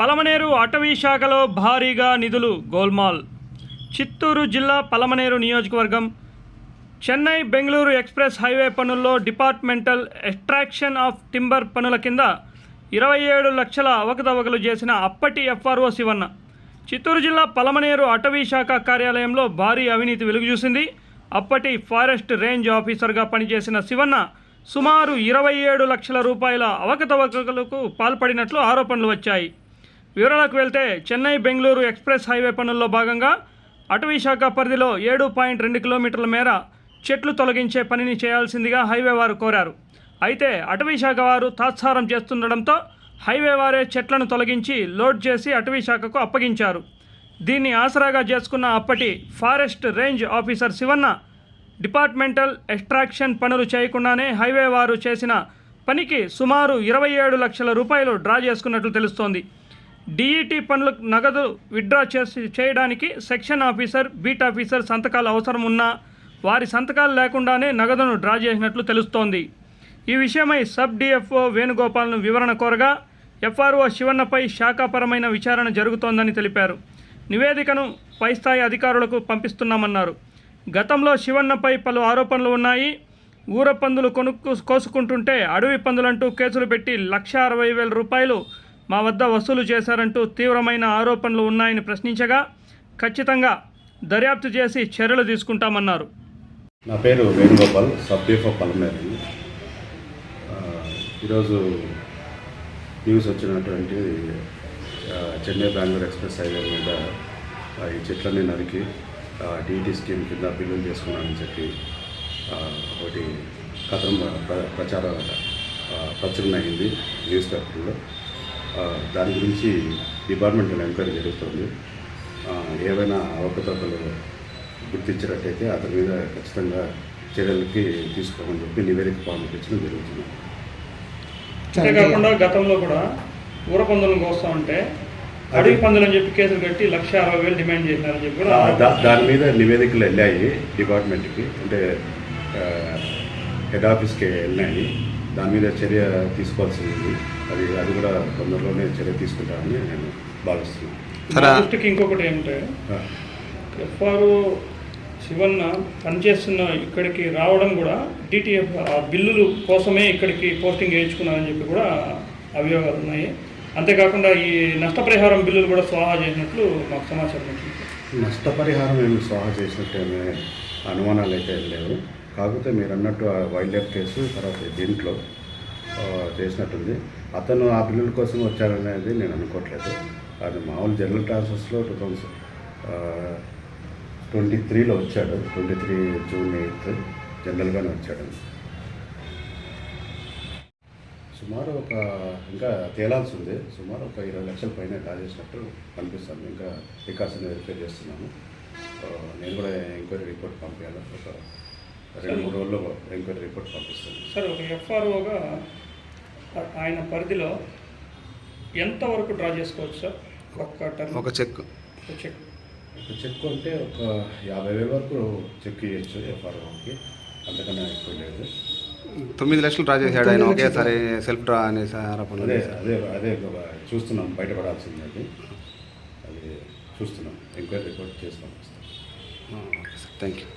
పలమనేరు అటవీ శాఖలో భారీగా నిధులు గోల్మాల్. చిత్తూరు జిల్లా పలమనేరు నియోజకవర్గం చెన్నై బెంగళూరు ఎక్స్ప్రెస్ హైవే పనుల్లో డిపార్ట్మెంటల్ ఎక్స్ట్రాక్షన్ ఆఫ్ టింబర్ పనుల కింద ఇరవై ఏడు లక్షల అవకతవకలు చేసిన అప్పటి ఎఫ్ఆర్ఓ శివన్న. చిత్తూరు జిల్లా పలమనేరు అటవీ శాఖ కార్యాలయంలో భారీ అవినీతి వెలుగుచూసింది. అప్పటి ఫారెస్ట్ రేంజ్ ఆఫీసర్గా పనిచేసిన శివన్న సుమారు ఇరవై ఏడు లక్షల రూపాయల అవకతవకలకు పాల్పడినట్లు ఆరోపణలు వచ్చాయి. వివరాలకు వెళ్తే చెన్నై బెంగళూరు ఎక్స్ప్రెస్ హైవే పనుల్లో భాగంగా అటవీ శాఖ పరిధిలో ఏడు పాయింట్ రెండు కిలోమీటర్ల మేర చెట్లు తొలగించే పనిని చేయాల్సిందిగా హైవే వారు కోరారు. అయితే అటవీ శాఖ వారు తాత్సారం చేస్తుండడంతో హైవే వారే చెట్లను తొలగించి లోడ్ చేసి అటవీ శాఖకు అప్పగించారు. దీన్ని ఆసరాగా చేసుకున్న అప్పటి forest range officer Sivanna departmental extraction పనులు చేయకుండానే హైవే వారు చేసిన పనికి సుమారు ఇరవై ఏడు లక్షల రూపాయలు డ్రా చేసుకున్నట్లు తెలుస్తోంది. డిఈటి పనులు నగదు విత్డ్రా చేసి చేయడానికి సెక్షన్ ఆఫీసర్ బీట్ ఆఫీసర్ సంతకాలు అవసరం ఉన్నా వారి సంతకాలు లేకుండానే నగదును డ్రా చేసినట్లు తెలుస్తోంది. ఈ విషయమై సబ్ డిఎఫ్ఓ వేణుగోపాల్ను వివరణ కోరగా ఎఫ్ఆర్ఓ శివన్నపై శాఖాపరమైన విచారణ జరుగుతోందని తెలిపారు. నివేదికను పై స్థాయి అధికారులకు పంపిస్తున్నామన్నారు. గతంలో శివన్నపై పలు ఆరోపణలు ఉన్నాయి. ఊర పందులు కొనుక్కు కోసుకుంటుంటే అడవి పందులంటూ కేసులు పెట్టి లక్ష అరవై వేల రూపాయలు మా వద్ద వసూలు చేశారంటూ తీవ్రమైన ఆరోపణలు ఉన్నాయని ప్రశ్నించగా ఖచ్చితంగా దర్యాప్తు చేసి చర్యలు తీసుకుంటామన్నారు. నా పేరు వేణుగోపాల్ సబ్ డిఫో ఈరోజు న్యూస్ వచ్చినటువంటి చెన్నై బెంగళూరు ఎక్స్ప్రెస్ హైవే మీద ఈ చెట్లన్నీ నరికి డీటీ స్కీమ్ కింద బిల్లులు చేసుకున్నానని చెప్పి ఒకటి కథం ప్ర- ప్రచారం ప్రచురణ అయింది న్యూస్ పేపర్లో. దాని గురించి డిపార్ట్మెంటల్ ఎంక్వైరీ జరుగుతుంది. ఏవైనా అవకతవకలు గుర్తించినట్టయితే అతని మీద ఖచ్చితంగా చర్యలకి తీసుకోమని చెప్పి నివేదిక పంపించడం జరుగుతుంది. అంతేకాకుండా గతంలో కూడా ఊర పందులను కోస్తా ఉంటే అడవి పందులు అని చెప్పి కేసులు కట్టి లక్ష అరవై వేలు డిమాండ్ చేసినారని చెప్పి కూడా దాని మీద నివేదికలు వెళ్ళాయి డిపార్ట్మెంట్కి. అంటే హెడ్ ఆఫీస్కి వెళ్ళినాయి దాని మీద చర్య తీసుకోవాల్సి ఉంది అది అది కూడా తొందరలోనే చర్య తీసుకుంటామని నేను భావిస్తున్నాను. దృష్టికి ఇంకొకటి ఏమిటంటే ఆ, ఎఫ్ఆర్ఓ శివన్న పనిచేస్తున్న ఇక్కడికి రావడం కూడా డిటిఎఫ్ ఆ బిల్లులు కోసమే ఇక్కడికి పోస్టింగ్ వేయించుకున్నారని చెప్పి కూడా అభియోగాలు ఉన్నాయి. అంతేకాకుండా ఈ నష్టపరిహారం బిల్లులు కూడా స్వాహా చేసినట్లు మాకు సమాచారం నష్టపరిహారం ఏమి స్వాహా చేసినట్టు ఏమీ అనుమానాలు అయితే లేవు. కాకపోతే మీరు అన్నట్టు ఆ వైల్డ్ లైఫ్ కేసు తర్వాత దీంట్లో చేసినట్టుంది. అతను ఆ పిల్లల కోసం వచ్చారనేది నేను అనుకోవట్లేదు అది మామూలు జనరల్ ట్రాన్స్ఫర్స్లో టూ థౌజండ్ ట్వంటీ త్రీలో వచ్చాడు. ట్వంటీ త్రీ జూన్ ఎయిత్ జనరల్గానే వచ్చాడు. సుమారు ఒక ఇంకా తేలాల్సి ఉంది. సుమారు ఒక ఇరవై లక్షల పైన కాజేసినట్టు చేసినట్టు ఇంకా రికార్డ్స్ని వెరిఫై చేస్తున్నాము. నేను కూడా ఎంక్వైరీ రిపోర్ట్ పంపించాలి. ఒక రెండు మూడు రోజుల్లో ఎంక్వైరీ రిపోర్ట్ పంపిస్తాను సార్ ఒక ఎఫ్ఆర్ఓగా ఆయన పరిధిలో ఎంతవరకు డ్రా చేసుకోవచ్చు సార్? ఒక్క టర్మ్ ఒక చెక్. ఒక చెక్. ఒక చెక్ అంటే ఒక యాభై వేల వరకు చెక్ ఇవ్వచ్చు ఎఫ్ఆర్ఓకి అంతకన్నా ఎక్కువ లేదు. తొమ్మిది లక్షలు డ్రా చేశాడు ఆయన. ఒకేసారి సెల్ఫ్ డ్రా అనేసి ఆరోపణలు అదే అదే అదే ఒక చూస్తున్నాం బయటపడాల్సింది అది. అది చూస్తున్నాం. ఎంక్వైరీ రిపోర్ట్ చేసి పంపిస్తాం. Okay sir. Thank you